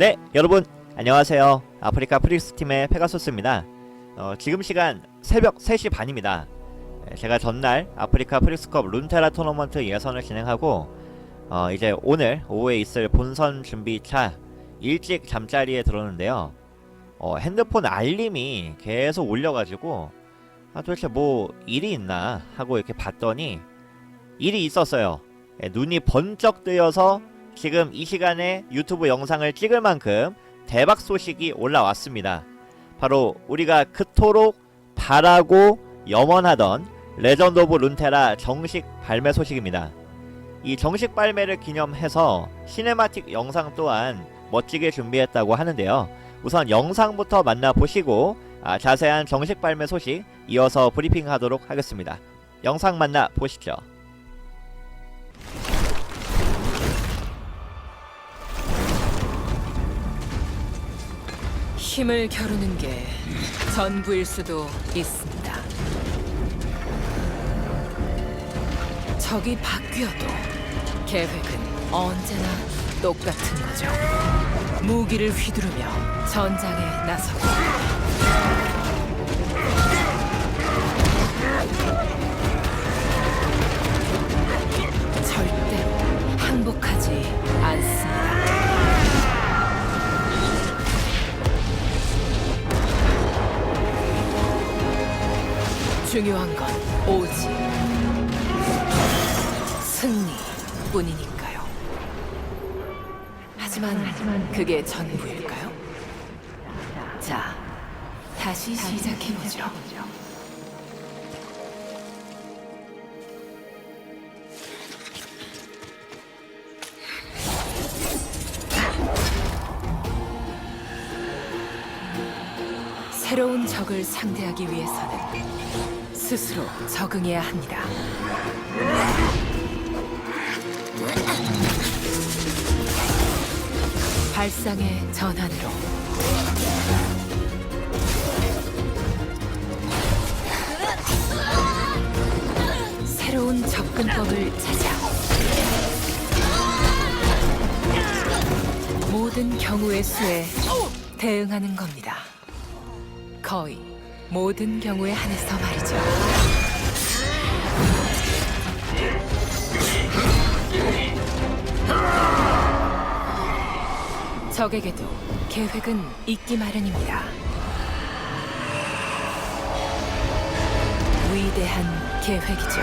네, 여러분 안녕하세요. 아프리카 프릭스 팀의 페가소스입니다. 어, 지금 시간 새벽 3시 반입니다. 네, 제가 전날 아프리카 프릭스컵 룬테라 토너먼트 예선을 진행하고 어, 이제 오늘 오후에 있을 본선 준비차 일찍 잠자리에 들었는데요. 어, 핸드폰 알림이 계속 울려가지고 아 도대체 뭐 일이 있나 하고 이렇게 봤더니 일이 있었어요. 예, 눈이 번쩍 뜨여서 지금 이 시간에 유튜브 영상을 찍을 만큼 대박 소식이 올라왔습니다. 바로 우리가 그토록 바라고 염원하던 레전드 오브 룬테라 정식 발매 소식입니다. 이 정식 발매를 기념해서 시네마틱 영상 또한 멋지게 준비했다고 하는데요. 우선 영상부터 만나보시고 아, 자세한 정식 발매 소식 이어서 브리핑하도록 하겠습니다. 영상 만나 보시죠. 힘을 겨루는 게 전부일 수도 있습니다. 적이 바뀌어도 계획은 언제나 똑같은 거죠. 무기를 휘두르며 전장에 나서고 절대로 항복하지 않습니다. 중요한 건 오직 승리뿐이니까요. 하지만 그게 전부일까요? 자, 다시 시작해보죠. 새로운 적을 상대하기 위해서는 스스로 적응해야 합니다. 발상의 전환으로 새로운 접근법을 찾아 모든 경우의 수에 대응하는 겁니다. 거의 모든 경우에 한해서 말이죠. 적에게도 계획은 있기 마련입니다. 위대한 계획이죠.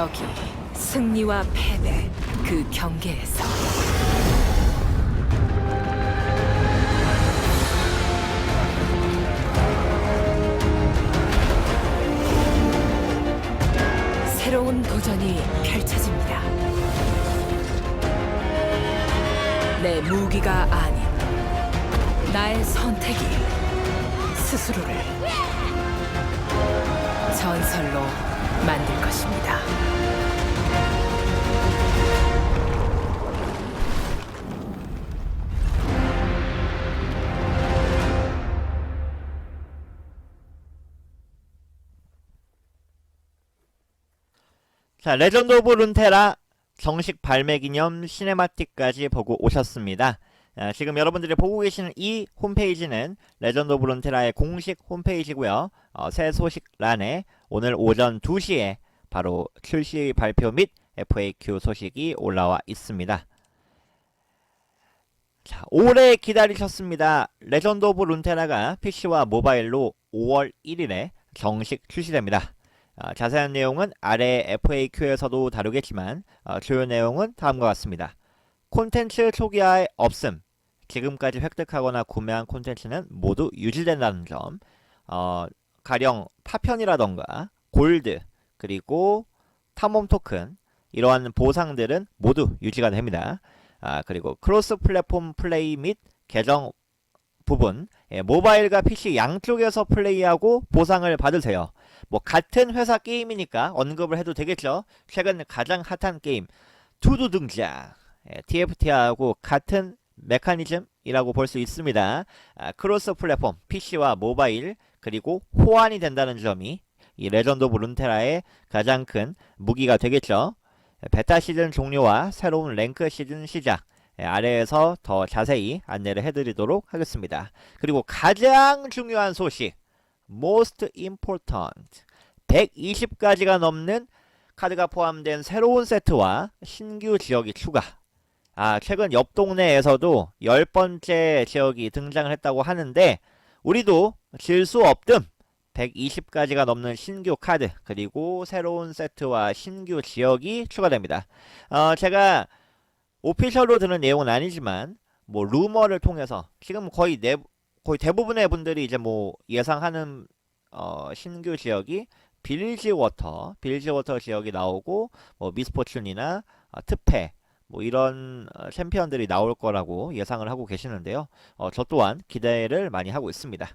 여기 승리와 패배 그 경계에서 새로운 도전이 펼쳐집니다. 내 무기가 아닌 나의 선택이 스스로를 전설로 만들 것입니다. 자, 레전드 오브 룬테라 정식 발매 기념 시네마틱까지 보고 오셨습니다. 아, 지금 여러분들이 보고 계시는 이 홈페이지는 레전드 오브 룬테라의 공식 홈페이지고요. 어, 새 소식란에 오늘 오전 2시에 바로 출시 발표 및 FAQ 소식이 올라와 있습니다. 자, 오래 기다리셨습니다. 레전드 오브 룬테라가 PC와 모바일로 5월 1일에 정식 출시됩니다. 어, 자세한 내용은 아래 FAQ에서도 다루겠지만 어, 주요 내용은 다음과 같습니다. 콘텐츠 초기화의 없음 지금까지 획득하거나 구매한 콘텐츠는 모두 유지된다는 점 어, 가령 파편이라던가 골드 그리고 탐험 토큰 이러한 보상들은 모두 유지가 됩니다. 아, 그리고 크로스 플랫폼 플레이 및 계정 부분 예, 모바일과 PC 양쪽에서 플레이하고 보상을 받으세요. 뭐 같은 회사 게임이니까 언급을 해도 되겠죠. 최근 가장 핫한 게임 투두 등장. 예, TFT하고 같은 메커니즘이라고 볼 수 있습니다. 아, 크로스 플랫폼 PC와 모바일 그리고 호환이 된다는 점이 이 레전드 오브 룬테라의 가장 큰 무기가 되겠죠. 예, 베타 시즌 종료와 새로운 랭크 시즌 시작 예, 아래에서 더 자세히 안내를 해드리도록 하겠습니다. 그리고 가장 중요한 소식 most important 120가지가 넘는 카드가 포함된 새로운 세트와 신규 지역이 추가 아 최근 옆 동네에서도 열 번째 지역이 등장을 했다고 하는데 우리도 질 수 없듬 120가지가 넘는 신규 카드 그리고 새로운 세트와 신규 지역이 추가됩니다. 어, 제가 오피셜로 드는 내용은 아니지만 뭐 루머를 통해서 지금 거의 내 거의 대부분의 분들이 이제 뭐 예상하는 어, 신규 지역이 빌지 워터, 빌지 워터 지역이 나오고 뭐 미스포춘이나 어, 특패 뭐 이런 어, 챔피언들이 나올 거라고 예상을 하고 계시는데요. 어, 저 또한 기대를 많이 하고 있습니다.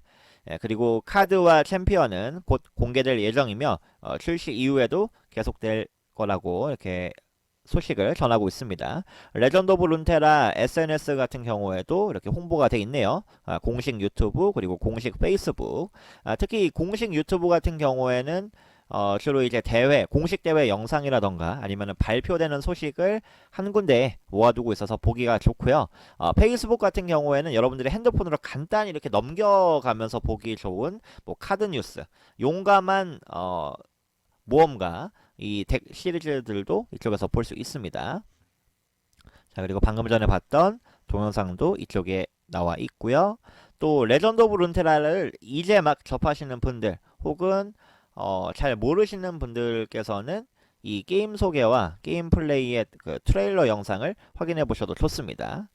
예, 그리고 카드와 챔피언은 곧 공개될 예정이며 어, 출시 이후에도 계속될 거라고 이렇게 소식을 전하고 있습니다. 레전드 오브 룬테라 SNS 같은 경우에도 이렇게 홍보가 돼 있네요. 아, 공식 유튜브 그리고 공식 페이스북. 아, 특히 공식 유튜브 같은 경우에는 어, 주로 이제 대회, 공식 대회 영상이라던가 아니면 발표되는 소식을 한 군데에 모아두고 있어서 보기가 좋고요. 어, 페이스북 같은 경우에는 여러분들이 핸드폰으로 간단히 이렇게 넘겨가면서 보기 좋은 뭐 카드 뉴스, 용감한 어, 모험가 이 덱 시리즈들도 이쪽에서 볼 수 있습니다. 자 그리고 방금 전에 봤던 동영상도 이쪽에 나와 있고요. 또 레전드 오브 룬테라를 이제 막 접하시는 분들 혹은 어, 잘 모르시는 분들께서는 이 게임 소개와 게임 플레이의 그 트레일러 영상을 확인해 보셔도 좋습니다.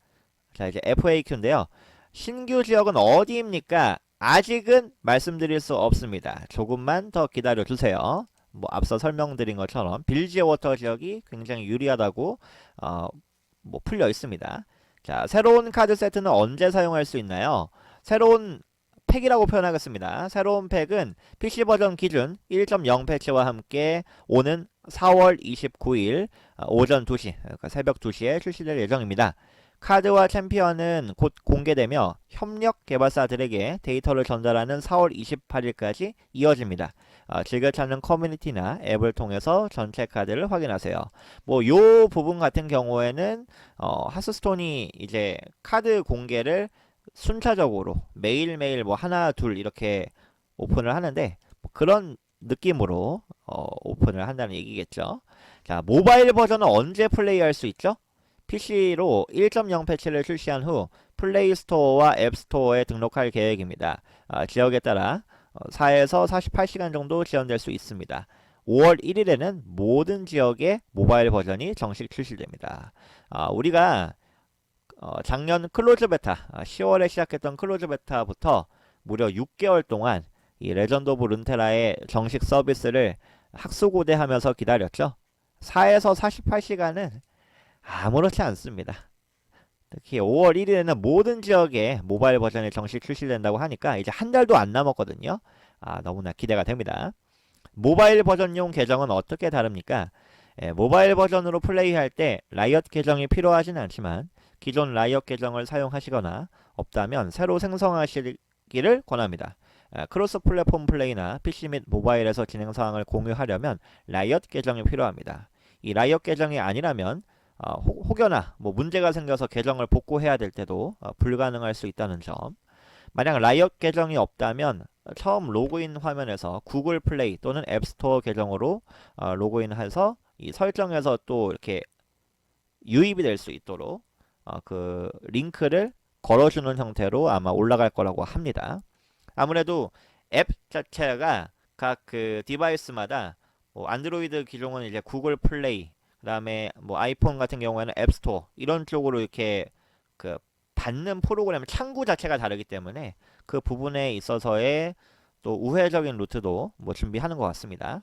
자 이제 FAQ인데요. 신규 지역은 어디입니까? 아직은 말씀드릴 수 없습니다. 조금만 더 기다려 주세요. 뭐 앞서 설명드린 것처럼 빌지 워터 지역이 굉장히 유리하다고 어, 뭐 풀려 있습니다. 자, 새로운 카드 세트는 언제 사용할 수 있나요? 새로운 팩이라고 표현하겠습니다. 새로운 팩은 PC 버전 기준 1.0 패치와 함께 오는 4월 29일 어, 오전 2시, 그러니까 새벽 2시에 출시될 예정입니다. 카드와 챔피언은 곧 공개되며 협력 개발사들에게 데이터를 전달하는 4월 28일까지 이어집니다. 어, 즐겨 찾는 커뮤니티나 앱을 통해서 전체 카드를 확인하세요. 뭐 요 부분 같은 경우에는 어, 하스스톤이 이제 카드 공개를 순차적으로 매일매일 뭐 하나 둘 이렇게 오픈을 하는데 뭐 그런 느낌으로 어, 오픈을 한다는 얘기겠죠. 자 모바일 버전은 언제 플레이할 수 있죠? PC로 1.0 패치를 출시한 후 플레이 스토어와 앱 스토어에 등록할 계획입니다. 아, 지역에 따라 어, 4에서 48시간 정도 지연될 수 있습니다. 5월 1일에는 모든 지역의 모바일 버전이 정식 출시됩니다. 아, 우리가 어, 작년 클로즈 베타, 아, 10월에 시작했던 클로즈 베타부터 무려 6개월 동안 이 레전드 오브 룬테라의 정식 서비스를 학수고대하면서 기다렸죠. 4에서 48시간은 아무렇지 않습니다. 특히 5월 1일에는 모든 지역에 모바일 버전이 정식 출시된다고 하니까 이제 한 달도 안 남았거든요. 아, 너무나 기대가 됩니다. 모바일 버전용 계정은 어떻게 다릅니까? 예, 모바일 버전으로 플레이할 때 라이엇 계정이 필요하진 않지만 기존 라이엇 계정을 사용하시거나 없다면 새로 생성하시기를 권합니다. 아, 크로스 플랫폼 플레이나 PC 및 모바일에서 진행 사항을 공유하려면 라이엇 계정이 필요합니다. 이 라이엇 계정이 아니라면 어, 혹- 혹여나 뭐 문제가 생겨서 계정을 복구해야 될 때도 어, 불가능할 수 있다는 점. 만약 라이엇 계정이 없다면 처음 로그인 화면에서 구글 플레이 또는 앱스토어 계정으로 어, 로그인해서 이 설정에서 또 이렇게 유입이 될 수 있도록 어, 그 링크를 걸어주는 형태로 아마 올라갈 거라고 합니다. 아무래도 앱 자체가 각 그 디바이스마다 뭐 안드로이드 기종은 이제 구글 플레이 그다음에 뭐 아이폰 같은 경우에는 앱스토어 이런 쪽으로 이렇게 그 받는 프로그램 창구 자체가 다르기 때문에 그 부분에 있어서의 또 우회적인 루트도 뭐 준비하는 것 같습니다.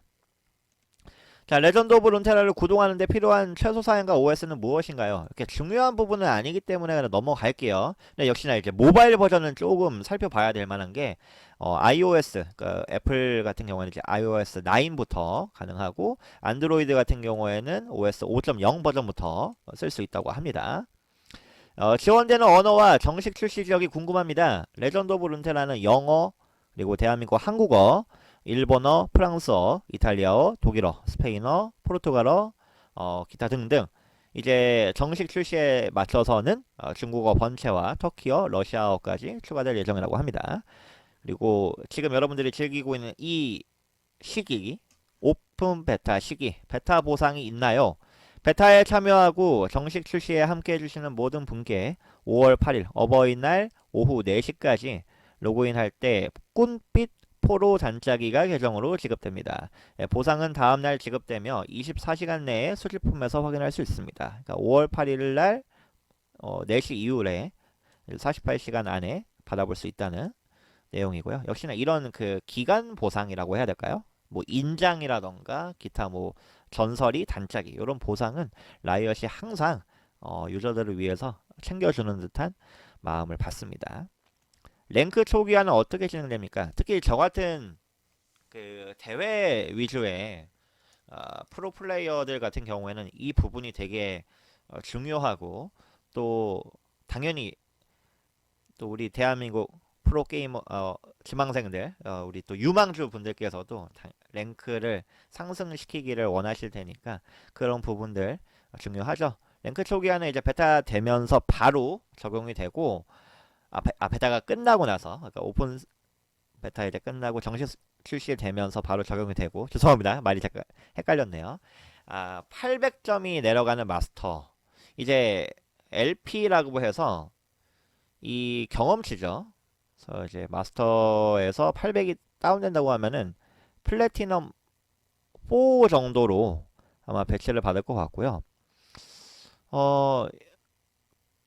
자, 레전드 오브 룬테라를 구동하는데 필요한 최소 사양과 OS는 무엇인가요? 이렇게 중요한 부분은 아니기 때문에 넘어갈게요. 근데 역시나 이제 모바일 버전은 조금 살펴봐야 될 만한 게 어, iOS, 그 애플 같은 경우에는 이제 iOS 9부터 가능하고 안드로이드 같은 경우에는 OS 5.0 버전부터 쓸 수 있다고 합니다. 어, 지원되는 언어와 정식 출시 지역이 궁금합니다. 레전드 오브 룬테라는 영어, 그리고 대한민국 한국어, 일본어, 프랑스어, 이탈리아어, 독일어, 스페인어, 포르투갈어, 어, 기타 등등 이제 정식 출시에 맞춰서는 어, 중국어 번체와 터키어, 러시아어까지 추가될 예정이라고 합니다. 그리고 지금 여러분들이 즐기고 있는 이 시기 오픈 베타 시기 베타 보상이 있나요? 베타에 참여하고 정식 출시에 함께 해주시는 모든 분께 5월 8일 어버이날 오후 4시까지 로그인할 때 꾼빛 포로 단짜기가 계정으로 지급됩니다. 예, 보상은 다음 날 지급되며 24시간 내에 수집품에서 확인할 수 있습니다. 그러니까 5월 8일 날 어, 4시 이후에 48시간 안에 받아볼 수 있다는 내용이고요. 역시나 이런 그 기간 보상이라고 해야 될까요? 뭐 인장이라던가 기타 뭐 전설이 단짝이 이런 보상은 라이엇이 항상 어, 유저들을 위해서 챙겨주는 듯한 마음을 받습니다. 랭크 초기화는 어떻게 진행됩니까? 특히 저 같은 그 대회 위주의 어, 프로 플레이어들 같은 경우에는 이 부분이 되게 어, 중요하고 또 당연히 또 우리 대한민국 프로 게이머 어, 지망생들 어, 우리 또 유망주 분들께서도 당- 랭크를 상승시키기를 원하실 테니까 그런 부분들 중요하죠. 랭크 초기화는 이제 베타 되면서 바로 적용이 되고 아 베타가 끝나고 나서 그러니까 오픈 베타 이제 끝나고 정식 출시되면서 바로 적용이 되고 죄송합니다 말이 헷갈렸네요. 아 800점이 내려가는 마스터 이제 LP라고 해서 이 경험치죠. 그래서 이제 마스터에서 800이 다운된다고 하면은 플래티넘 4 정도로 아마 배치를 받을 것 같고요. 어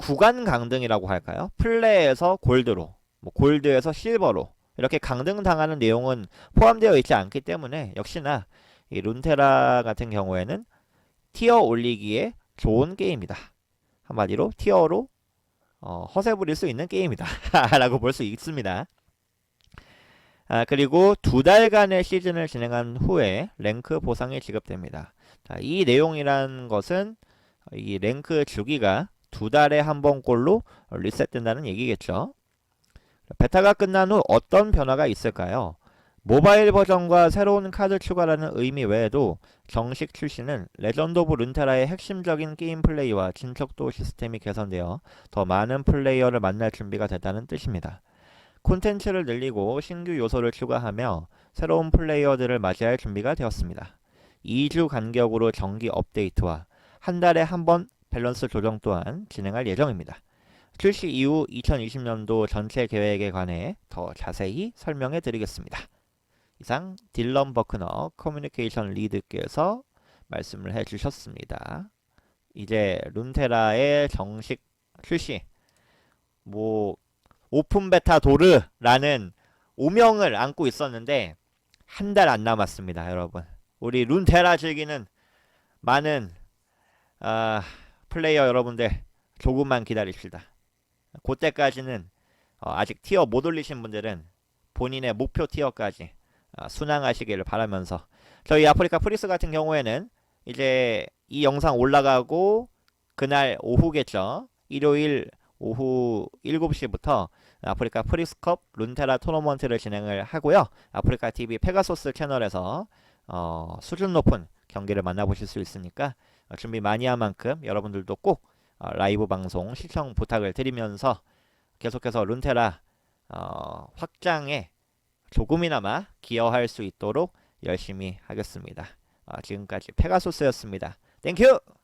구간 강등이라고 할까요? 플레에서 골드로, 뭐 골드에서 실버로 이렇게 강등 당하는 내용은 포함되어 있지 않기 때문에 역시나 이 룬테라 같은 경우에는 티어 올리기에 좋은 게임이다. 한마디로 티어로 어, 허세 부릴 수 있는 게임이다. 라고 볼 수 있습니다. 아, 그리고 두 달간의 시즌을 진행한 후에 랭크 보상이 지급됩니다. 자, 이 내용이란 것은 이 랭크 주기가 두 달에 한 번꼴로 리셋된다는 얘기겠죠. 베타가 끝난 후 어떤 변화가 있을까요? 모바일 버전과 새로운 카드 추가라는 의미 외에도 정식 출시는 레전드 오브 룬테라의 핵심적인 게임 플레이와 진척도 시스템이 개선되어 더 많은 플레이어를 만날 준비가 됐다는 뜻입니다. 콘텐츠를 늘리고 신규 요소를 추가하며 새로운 플레이어들을 맞이할 준비가 되었습니다. 2주 간격으로 정기 업데이트와 한 달에 한 번 밸런스 조정 또한 진행할 예정입니다. 출시 이후 2020년도 전체 계획에 관해 더 자세히 설명해 드리겠습니다. 이상 딜런 버크너 커뮤니케이션 리드께서 말씀을 해 주셨습니다. 이제 룬테라의 정식 출시 뭐 오픈 베타 도르라는 오명을 안고 있었는데 한 달 안 남았습니다, 여러분. 우리 룬테라 즐기는 많은 아, 플레이어 여러분들 조금만 기다립시다. 그때까지는 어, 아직 티어 못 올리신 분들은 본인의 목표 티어까지 어, 순항하시기를 바라면서 저희 아프리카 프리스 같은 경우에는 이제 이 영상 올라가고 그날 오후겠죠. 일요일 오후 7시부터 아프리카 프리스컵 룬테라 토너먼트를 진행을 하고요. 아프리카 TV 페가소스 채널에서 어, 수준 높은 경기를 만나보실 수 있으니까 어, 준비 많이 한 만큼 여러분들도 꼭 어, 라이브 방송 시청 부탁을 드리면서 계속해서 룬테라 어, 확장에 조금이나마 기여할 수 있도록 열심히 하겠습니다. 어, 지금까지 페가소스였습니다. 땡큐!